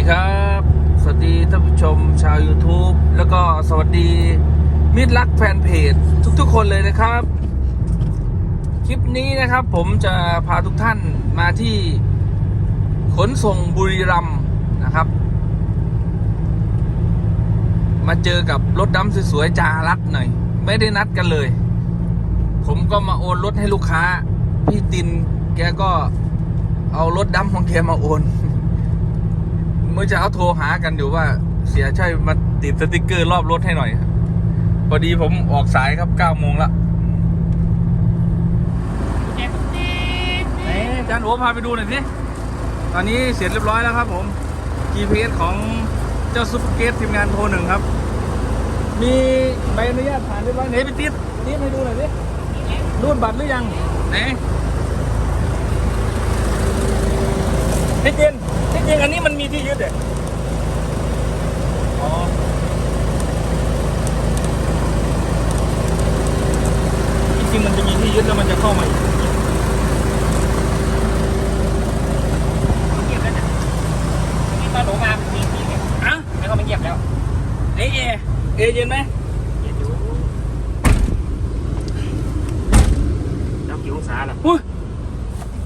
ดีครับ สวัสดีท่านผู้ชมชาว YouTube แล้วก็สวัสดีมิตรรักแฟนเพจทุกๆ คนเลยนะครับ คลิปนี้นะครับผมจะพาทุกท่านมาที่ขนส่งบุรีรัมนะครับ มาเจอกับรถดำสวยๆจารัดหน่อย ไม่ได้นัดกันเลย ผมก็มาโอนรถให้ลูกค้า พี่ตินแกก็เอารถดำของแกมาโอน เมื่อเช้าโทรหากันอยู่ว่าเสียใช่มาติดสติกเกอร์รอบรถให้หน่อยครับพอดีผมออกสายครับ9โมงละไหนอาจารย์โอพาไปดูหน่อยสิตอนนี้เสร็จเรียบร้อยแล้วครับผม GPS ของเจ้าซุปเปอร์เกตทีมงานโทรหนึ่งครับ มีใบอนุญาตผ่านเรียบร้อยไหนไปติดติดให้ดูหน่อยสิรูดบัตรหรือยังไหนพี่เจน พี่เจนอันนี้มันมีที่ยึดเด็อ๋อจริงๆมันจะมีที่ยึดแล้วมันจะเข้ามาอีกเงียบแล้วนะนี่ตอนหนูมามีมีเนี่ยอะแล้วก็ไม่เงียบแล้วเอเอเอเย็นไหมเงียบอยู่แล้วกี่องศาล่ะอุ้ย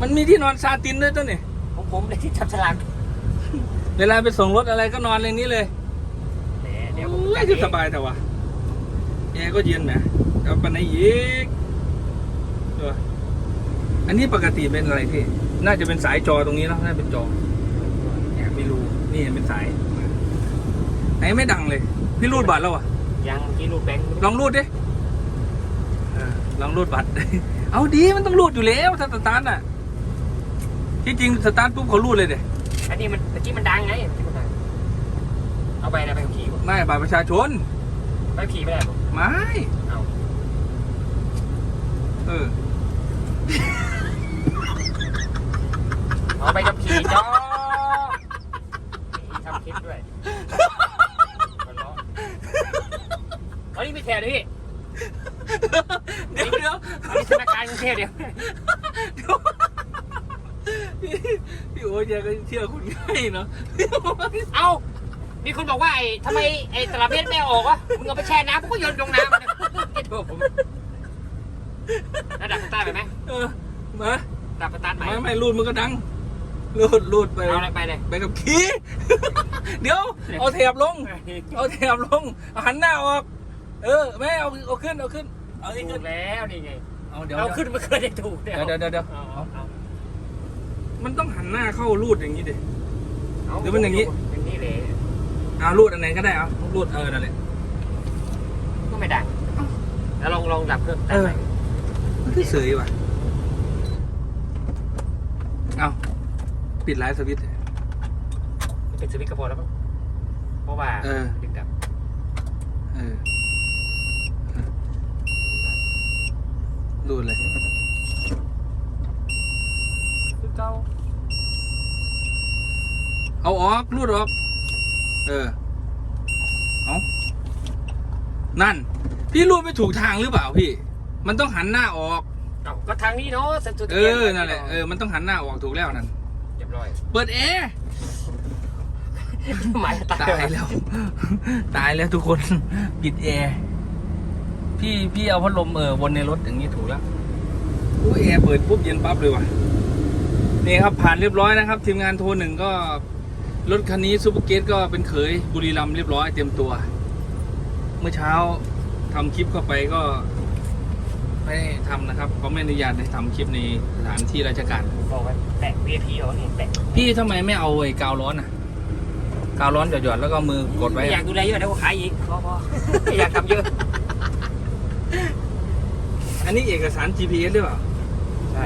มันมีที่นอนซาตินด้วยต้นนี่ผมผมเลยที่จับฉลาก เวลาไปส่งรถอะไรก็นอนในนี้เลยแหมเดี๋ยวผมโอ้ยจัดคือสบายแต่ว่าแอร์ก็เย็นนะแล้วปันไหนอีกเอออันนี้ปกติเป็นอะไรพี่ น่าจะเป็นสายจอตรงนี้เนอะน่าเป็นจอแอบไม่รู้ นี่เป็นสาย ไหนไม่ดังเลย พี่รูดบัตรแล้วอะ ยังเมื่อกี้รูดแบงค์ลองรูดดิเออลองรูดบัตร เอาดีมันต้องรูดอยู่แล้วถ้าสตาร์ทอะ ที่จริงสตาร์ทปุ๊บเขารูดเลยเด็ อันนี้มันเมื่อกี้มันดังไงเมื่อกี้มันดังเอาไปนะไปขับขี่ผมไม่บัตรประชาชน ไปขับขี่ไม่ได้ผมไม่ เอาเออ เอาไปขับขี่จ้อมีทำคลิปด้วยมันล้ออันนี้ไม่แทนเลยพี่เดี๋ยวเดี๋ยวอันนี้ธนาคารกรุงเทพเดียวเดี๋ยว พี่ พี่โอ้ยแกก็เชื่อคุณง่ายเนาะเอ้า มีคนบอกว่าไอ้ทำไมไอ้ตลับเพชรไม่เอาออกวะมึงเอาไปแช่น้ำกูก็โยนลงน้ำมันไอ้ตัวผมแล้วดับสตาร์ทไปไหมเออมาดับสตาร์ทใหม่ไม่ไม่รูดมันก็ดังรูดรูดไปเอาอะไรไปเลยไปกับขี้เดี๋ยว เอาแถบลง เอาแถบลงเอาหันหน้าออก เออไม่เอาเอาขึ้นเอาขึ้น เอานี่ถูขึ้กนแล้วนี่ไงเอาเดี๋ยวเอาเดี๋ยวขึ้นไม่เคยได้ถูกเดี๋ยวเดี๋ยวเดี๋ยว มันต้องหันหน้าเข้ารูดอย่างนี้ดิเอาหรือมันอย่างนี้ อย่างนี้เลยเอารูดอันไหนก็ได้เอารูดเออนั่นแหละ ก็ไม่ดังแล้วลองลองดับเครื่องเออ มันคือเสยว่ะ เอาปิดไลฟ์สวิตช์ เป็นสวิตช์กระพอแล้วมั้งเพราะว่าเออ ดึงดับเออรูดเลยคือเก้าเอาออกรูดออก เออ เอานั่น พี่รูดไปถูกทางหรือเปล่าพี่ มันต้องหันหน้าออก เอาก็ทางนี้เนาะสันสุดเออ นั่นแหละ เออ มันต้องหันหน้าออกถูกแล้วนั่น เรียบร้อย เปิดแอร์หมายตาตายยแล้ว ตายแล้วทุกคน ปิดแอร์ พี่ พี่เอาพัดลมเออวนในรถอย่างนี้ถูกแล้วอู้แอร์เปิดปุ๊บเย็นปั๊บเลยว่ะ นี่ครับผ่านเรียบร้อยนะครับ ทีมงานโทรหนึ่งก็รถคันนี้ซูเปอร์เกตก็เป็นเขยบุรีรัมย์เรียบร้อยเต็มตัว เมื่อเช้าทำคลิปเข้าไปก็ไม่ได้ทำนะครับเขาไม่อนุญาตให้ทำคลิปในสถานที่ราชการบอกว่าแปะ VIP เหรอนี่แปะพี่พี่ทำไมไม่เอาไอ้กาวร้อนอะกาวร้อนหยอดๆแล้วก็มือกดไว้ไม่อยาอะกดูแลเยอะเดี๋ยวกูขายอีกพอพอไม่อยากทำเยอะ อันนี้เอกสาร GPS หรือเปล่าใช่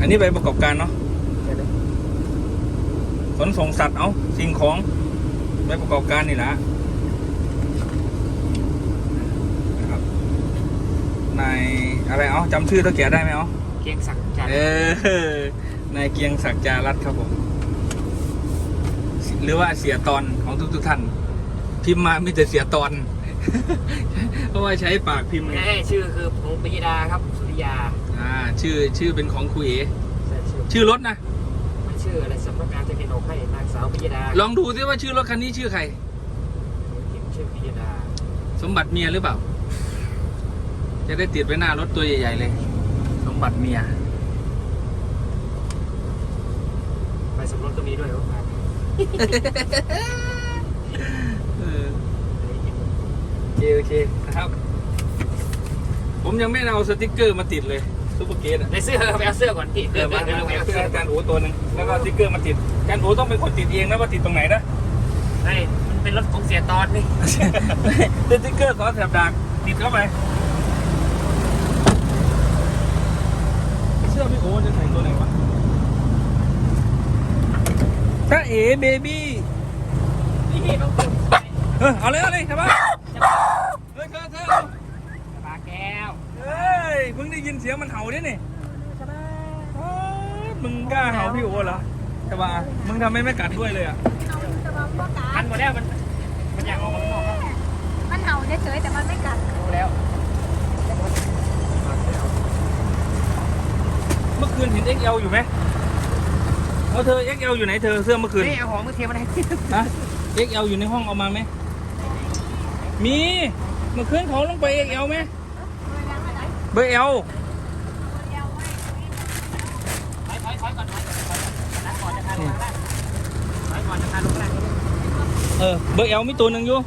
อันนี้ใบประกอบการเนาะ ขนส่งสัตว์เอาสิ่งของใบประกอบการนี่แหละนะครับนายอะไรเอาจำชื่อตัวแกได้ไหมเอาเกียงศักดิ์จันทเอร์อนายเกียงศักดิ์จารัตน์ครับผมหรือว่าเสียตอนของทุกทุกๆท่าน พิมพ์มามีแต่เสียตอน เพราะว่าใช้ปากพิมพ์ไงแม่ชื่อคือพงศ์ปยดาครับสุริยา อ่า ชื่อชื่อเป็นของคุยเอใช่ชื่อชื่อรถนะไม่ ชื่อชื่ออะไรสำนักงานจะเป็นออกให้นางสาวปิยดาลองดูซิว่าชื่อรถคันนี้ชื่อใคร เขียนชื่อปิยดาสมบัติเมียหรือเปล่า จะได้ติดไว้หน้ารถตัวใหญ่ๆเลย สมบัติเมียใบสมรสก็มีด้วยเหรอเออโอเคโอเคนะครับ ผมยังไม่เอาสติกเกอร์มาติดเลย ซูเปอร์เกตอะในเสื้อไปเอาเสื้อก่อนติดเอเสื้ออมามาเอาเอาเสื้เสื้อออาจารย์โอตัวหนึ่งแล้วก็สติกเกอร์มาติดอาจารย์โอต้องเป็นคนติดเองนะว่าติดตรงไหนนะใช่มันเป็นรถของเสียตอนนี่สติกเกอร์ขอแถบดักติดเข้าไปเสื้อพี่โอจะใส่ตัวไหนวะถ้าเอ๋เบบี้นี่ต้องฝึกเออเอาเลยเอาเลยใช่ปะเฮ้ยเธอเธอเอา ปลาแก้ว เฮ้ยมึงได้ยินเสียงมันเห่าดินี่เฮ้ยมึงกล้าเห่าพี่โอเหรอใช่ปะมึงทำไมไม่กัดด้วยเลยอะเอาแต่ว่าพ่อทักานหมดแล้วมันมันอยากออกมาข้างนอกแล้วมันเห่าเฉยๆแต่มันไม่กัดรู้แล้ว เมื่อคืนเห็น XL อยู่ไหมเอาเธอ XL อยู่ไหนเธอเสื้อเมื่อคืน นี่เอาของมือเทียมมาให้ฮะ XL อยู่ในห้องเอามาไหม มี เมื่อคืนเขาลงไป XL ไหม เบอร์ L ถอยถอยถอยก่อนถอยก่อนถอยก่อนจะพาลงล่างถอยก่อนจะพาลงล่างเออเบอร์ L มีตัวหนึ่งอยู่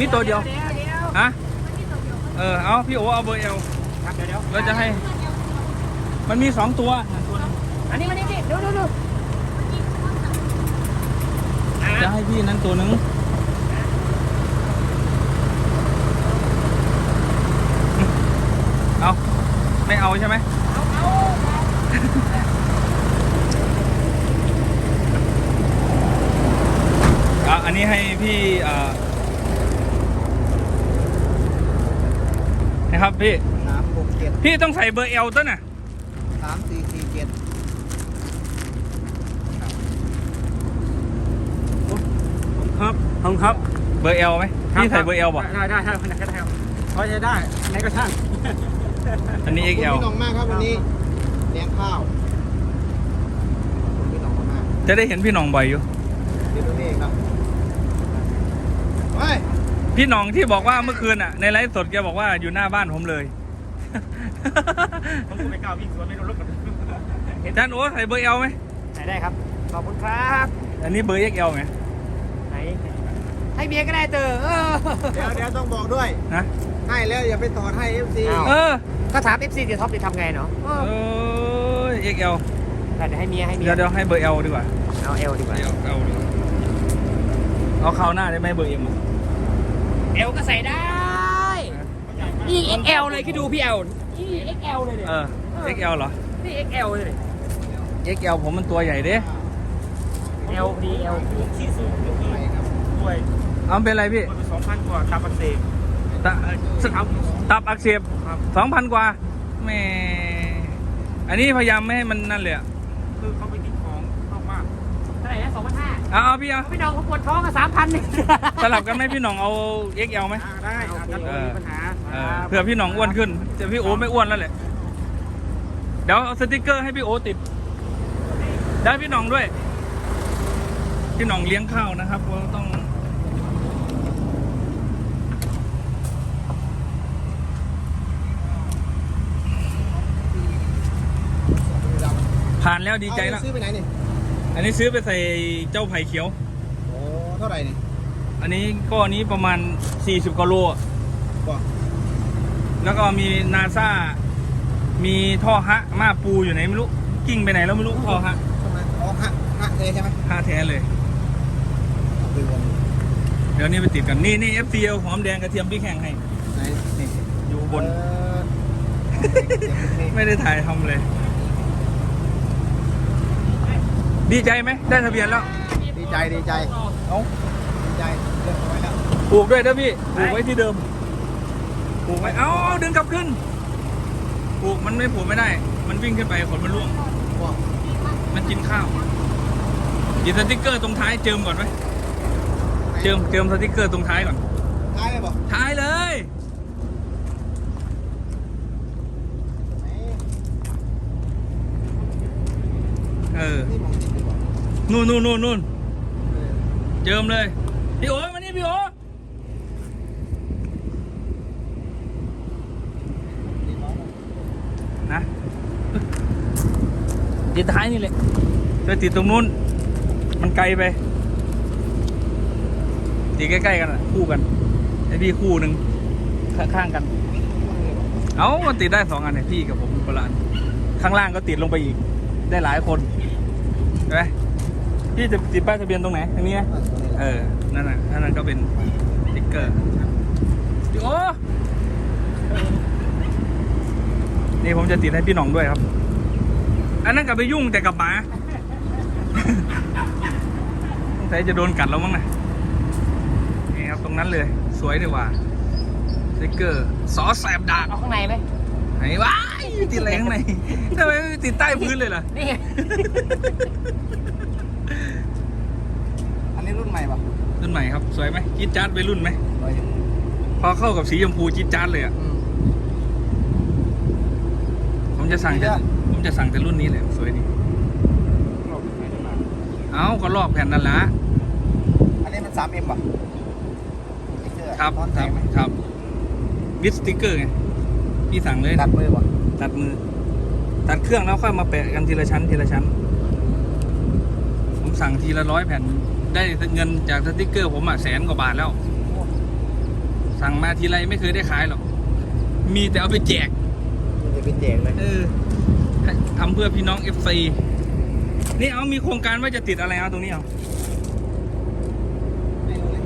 มีตัวเดียวเดี๋ยวเดี๋ยวฮะเออเอาพี่โอเอาเบอร์ L ครับเดี๋ยวเดี๋ยวเราจะให้ มันมีสองตัว อันนี้มานี่ดิดูดูดูอะจะให้พี่นั้นตัวหนึ่งเอาไม่เอาใช่ไหมเอาเอาอะอันนี้ให้พี่อ่านะครับพี่ สามหกเจ็ดพี่ต้องใส่เบอร์ L ต้นน่ะ สามสี่สี่เจ็ดครับผมครับเบอร์ L ไหมพี่ใส่เบอร์ L ป่ะได้ได้ได้ได้ได้ได้พอจะได้ไหนก็ช่างอันนี้ขอบคุณ XL พี่หน้องมากครับวันนี้ เลี้ยงข้าวขอบคุณพี่หน้องมากจะได้เห็นพี่หน้องบ่อยอยู่ๆเดี๋ยวดูนี่ครับเฮ้ยพี่หน้องที่บอกว่าเมื่อคืนอะ ในไลฟ์สดแกบอกว่าอยู่หน้าบ้านผมเลย ผมไม่กล้าวิ่งสวนไม่โดนรถกันอาจารย์โอ้ใส่เบอร์ L ไหม ไหนได้ครับ ขอบคุณครับ อันนี้เบอร์ XL ไงไหน ให้เมียก็ได้เตอเออ เดี๋ยวเดี๋ยวต้องบอกด้วย นะให้แล้วอย่าไปต่อให้เอฟซี อ้าว เออ ก็ถาม FC เดี๋ยวท็อปจะทำไงเนาะเออ XL แต่เดี๋ยวให้เมียให้เมียเดี๋ยวเดี๋ยวให้เบอร์ L ดีกว่าเอาเอลดีกว่า L L ดีกว่าเอาคราวหน้าได้ไหมเบอร์ M อะเอลก็ใส่ได้นี่ XL เลยคิดดูพี่เอลนี่ XL เลยเนี่ยเออ XL เหรอนี่ XL เลย XL ผมมันตัวใหญ่เด้ L ดี L ที่สุดไปครับด้วยเอาเป็นไรพี่มันเป็นสองพันกว่าตามอักเส บตะตับอักเสบครับ สองพันกว่าแหม่อันนี้พยายามไม่ให้มันนั่นเลยอะคือเขาไปติดของเข้ามากเท่าไหร่นะสองพันห้าเอาเอาพี่เอาพี่น้องเขาปวดท้องก็สามพันนี่สลับกันไหมพี่หน่องเอา XL ไหมได้โอเคเออ มีปัญหาเออเผื่อพี่หน่องอ้วนขึ้นแต่พี่โอไม่อ้วนแล้วแหละเดี๋ยวเอาสติกเกอร์ให้พี่โอติด ได้พี่หน่องด้วย พี่หน่องเลี้ยงข้าวนะครับเราต้อง ผ่านแล้วดีใจแล้ว เอาซื้อไปไหนนี่อันนี้ซื้อไปใส่เจ้าไผ่เขียว โอ้เท่าไหร่นี่อันนี้ก็อันนี้ประมาณ 40กว่าโลอะบอกแล้วก็มีนาซามีท่อฮะมาปูอยู่ไหนไม่รู้ กิ้งไปไหนแล้วไม่รู้ท่อฮะทำไมอ๋อฮะฮะเทใช่ไหมฮะแท้เลย เอาไปวนเดี๋ยวนี้ไปติดกันนี่นี่ FC เอาหอมแดงกระเทียมพริกแห้งให้ ไหนนี่อยู่บน เออเดี๋ยวเทไม่ได้ถ่ายทำเลย ดีใจไหมได้ทะเบียนแล้วดีใจดีใจเอาดีใจเรื่องเอาไว้แล้วปลูกด้วยนะพี่ปลูกไว้ที่เดิมปลูกไว้เอาเอาดึงกลับขึ้นปลูกมันไม่ปลูกไม่ได้ มันวิ่งขึ้นไปขนมันร่วงบอกมันกินข้าวหยิบสติกเกอร์ตรงท้ายเจิมก่อนไหมเจิมเจิมสติกเกอร์ตรงท้ายก่อนท้ายเลยบอกท้ายเลย ไหน เอออนู่นนู่นนู่นนู่นเออเจิมเลย พี่โอ๋มานี่พี่โอ๋ติดน้อยนะติดท้ายนี่แหละจะติดตรงนู้น มันไกลไปติดใกล้ ๆ กันอะคู่กันไอพี่คู่หนึ่งข้างๆกัน เอ้ามันติดได้สองอันเนี่ยพี่กับผมคนละอันข้างล่างก็ติดลงไปอีก ได้หลายคน ใช่ไหมพี่จะติดป้ายทะเบียนตรงไหนตรงนี้ไหมเออ นั่นน่ะนั่นนะก็เป็นสติ๊กเกอร์พี่โอ้นี่ผมจะติดให้พี่หน่องด้วยครับ อันนั้นกลับไปยุ่งแต่กับหมาสงสัยจะโดนกัดแล้วมั้งนะนี่ครับตรงนั้นเลย สวยดีกว่าสติ๊กเกอร์สอแสบดากเอาข้างในไหมไหนวะ ติดอะไรข้างในทำไมไม่ติดใต้พื้นเลยล่ะ นี่ไงอันนี้รุ่นใหม่ป่ะรุ่นใหม่ครับ สวยไหมจี๊ดจ๊าดไปรุ่นไหม สวยอยู่พอเข้ากับสีชมพูจี๊ดจ๊าดเลยอะ อืมผมจะสั่งแต่ผมจะสั่งแต่รุ่นนี้แหละสวยดีเราไม่ได้มาเอ้าก็ลอกแผ่นนั่นละอันนี้มัน 3M ป่ะสติ๊กเกอครับ ครับ ครับ วิสติกเกอร์ไง พี่สั่งเลย ตัดมือป่ะ ตัดมือ ตัดเครื่องแล้วค่อยมาแปะกันทีละชั้นทีละชั้น ผมสั่งทีละร้อยแผ่น ได้เงินจากสติกเกอร์ ผมอะแสนกว่าบาทแล้ว สั่งมาทีไรไม่เคยได้ขายหรอก มีแต่เอาไปแจกจะเป็นแจกเลยเออให้ทำเพื่อพี่น้อง FC นี่เอามีโครงการว่าจะติดอะไรเอาตรงนี้เอาไม่รู้เลย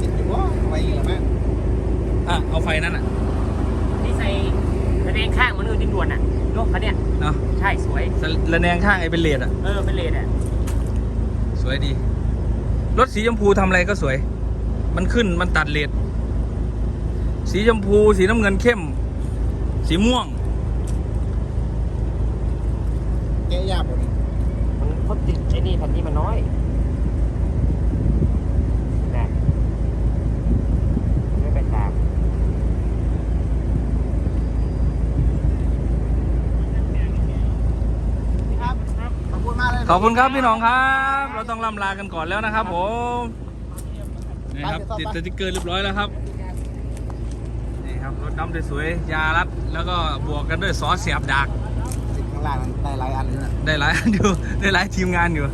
ติดอยู่ว่าไว้เหรอแม่อะเอาไฟนั้นอะที่ใส่ระแนง ข้างเหมือนเออดินด่วนอะเนาะคันเนี้ยเนาะใช่สวย ระแนงข้างไอ้เป็นเลดอะ เออเป็นเลดอะ สวยดี รถสีชมพูทำอะไรก็สวย มันขึ้นมันตัดเลดสีชมพู สีน้ำเงินเข้ม สีม่วงแกะยากกว่านี้มันเขาติดไอ้นี่แผ่นนี้มันน้อยนะไม่ไปตาม ครับขอบคุณมากเลย ขอบคุณครับพี่น้องครับ เราต้องล่ำลากันก่อนแล้วนะครับผมนี่ครับติดสติกเกอร์เรียบร้อยแล้วครับนี่ครับรถดำสวยๆยารัดแล้วก็บวกกันด้วยซอสเสียบดักติดข้างล่างมันได้หลายอันเลยนะได้หลายอันอยู่ได้หลายทีมงานอยู่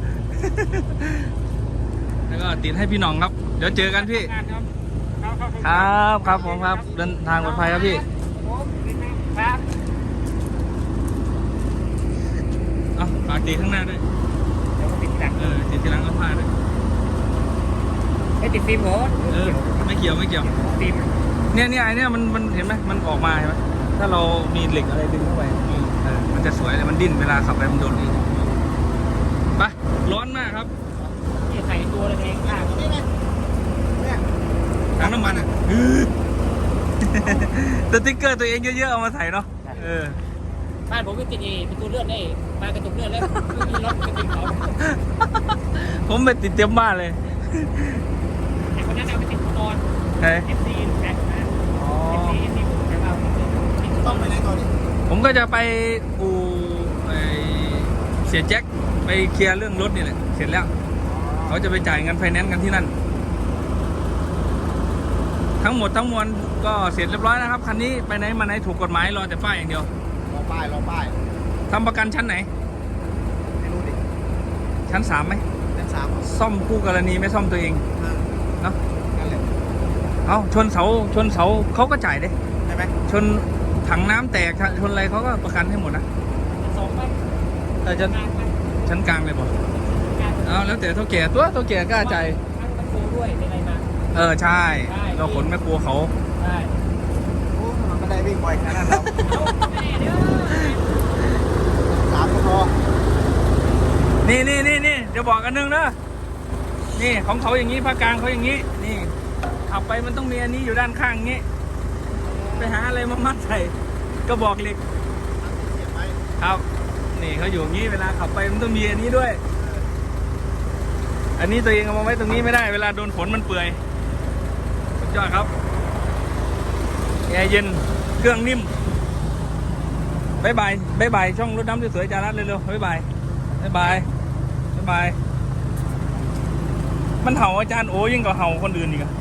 แล้วก็ติดให้พี่น้องครับ เดี๋ยวเจอกันพี่ ครับครับผมครับเดินทางปลอดภัยครับพี่ครับเอ้าฝากตีข้างหน้าด้วย เดี๋ยวก็ติดหลังเออติดทีหลังก็พาด้วยไอ้ติดฟิล์มโหเออไม่เกี่ยวไม่เกี่ยว ฟิล์มเนี่ยเนี่ยไอเนี่ยมันมันเห็นไหมมันออกมาเห็นไหมถ้าเรามีเหล็กอะไรดึงเข้าไปเออมันจะสวยเลยมันดิ้นเวลาขับไปมันโดนนี่ไปร้อนมากครับนี่ใส่ตัวระแนงข้างนี่ไงเนี่ยถังน้ำมันอะอื้อสติ๊กเกอร์ตัวเองเยอะๆเอามาใส่เนาะเออ บ้านผมก็ติดเอเป็นตัวเลือดได้มากระตุกเลือดแล้วไม่มีรถกระตุกเขาผมไปติดเต็มบ้านเลยไอ้คนนั้นเอาไปติดอุปกรณ์ใช่เอฟซีแฟนนะอ๋อเอฟซีเอฟซีผมจะเอาติดต้องไปไหนต่อดิผมก็จะไปอู่ไอ้เสียแจ็คไปเคลียร์เรื่องรถนี่แหละเสร็จแล้วเขาจะไปจ่ายเงินไฟแนนซ์กันที่นั่น ทั้งหมดทั้งมวลก็เสร็จเรียบร้อยนะครับ คันนี้ไปไหนมาไหนถูกกฎหมายรอแต่ป้ายอย่างเดียวรอ ป้ายรอป้ายทำประกันชั้นไหน ไม่รู้ดิชั้นสามไหมเล่นสามซ่อมคู่กรณีไม่ซ่อมตัวเองเออเนาะนั่นแหละเอาชนเสาชนเสาเขาก็จ่ายเด้ใช่ไหมชนถังน้ำแตกชนอะไรเขาก็ประกันให้หมดนะสองไปแต่ชั้นงานมันชั้นกลางเลยบอกงานเอาแล้วแต่เท่าแก่ตัวเท่าแก่กล้าจ่ายทั้งตะโกด้วยในอะไรมา เออใช่ ใช่ เราขนแม่ครัวเขาใช่โอ้มันไม่ได้ วิ่งบ่อยขนาดนั้นเราแม่เด้อสามก็พอนี่นี่นี่นี่เดี๋ยวบอกกันนึงนะนี่ของเขาอย่างนี้ภาคกลางเขาอย่างนี้ นี่ขับไปมันต้องมีอันนี้อยู่ด้านข้างอย่างนี้ ไปหาอะไรมามัดใส่กระบอกเหล็กเก็บไว้ครับ นี่เขาอยู่อย่างนี้เวลาขับไปมันต้องมีอันนี้ด้วย อันนี้ตัวเองเอามาไว้ตรงนี้ไม่ได้ เวลาโดนฝนมันเปื่อยสุดยอดครับแอร์เย็น เครื่องนิ่มบายบายบายบายช่องรถน้ำสวยๆจารัดเร็วๆบายบายบายบายบายบายมันเห่าอาจารย์โอ้ยิ่งกว่าเห่าคนอื่นอีกอะ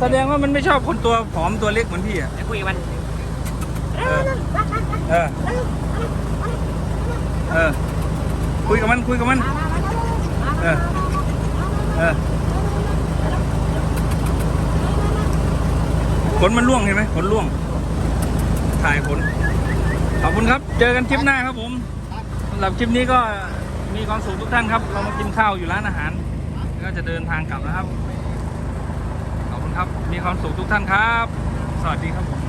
แสดงว่ามันไม่ชอบคนตัวผอมตัวเล็กเหมือนพี่อะไอ้คุยกับมันเออเออเออคุยกับมันคุยกับมันเออเออขนมันร่วงเห็นไหมขนร่วง ถ่ายผล ขอบคุณครับ เจอกันคลิปหน้าครับผมสำหรับคลิปนี้ก็มีความสุขทุกท่านครับ เรามากินข้าวอยู่ร้านอาหาร ก็จะเดินทางกลับนะครับ ขอบคุณครับ มีความสุขทุกท่านครับ สวัสดีครับผม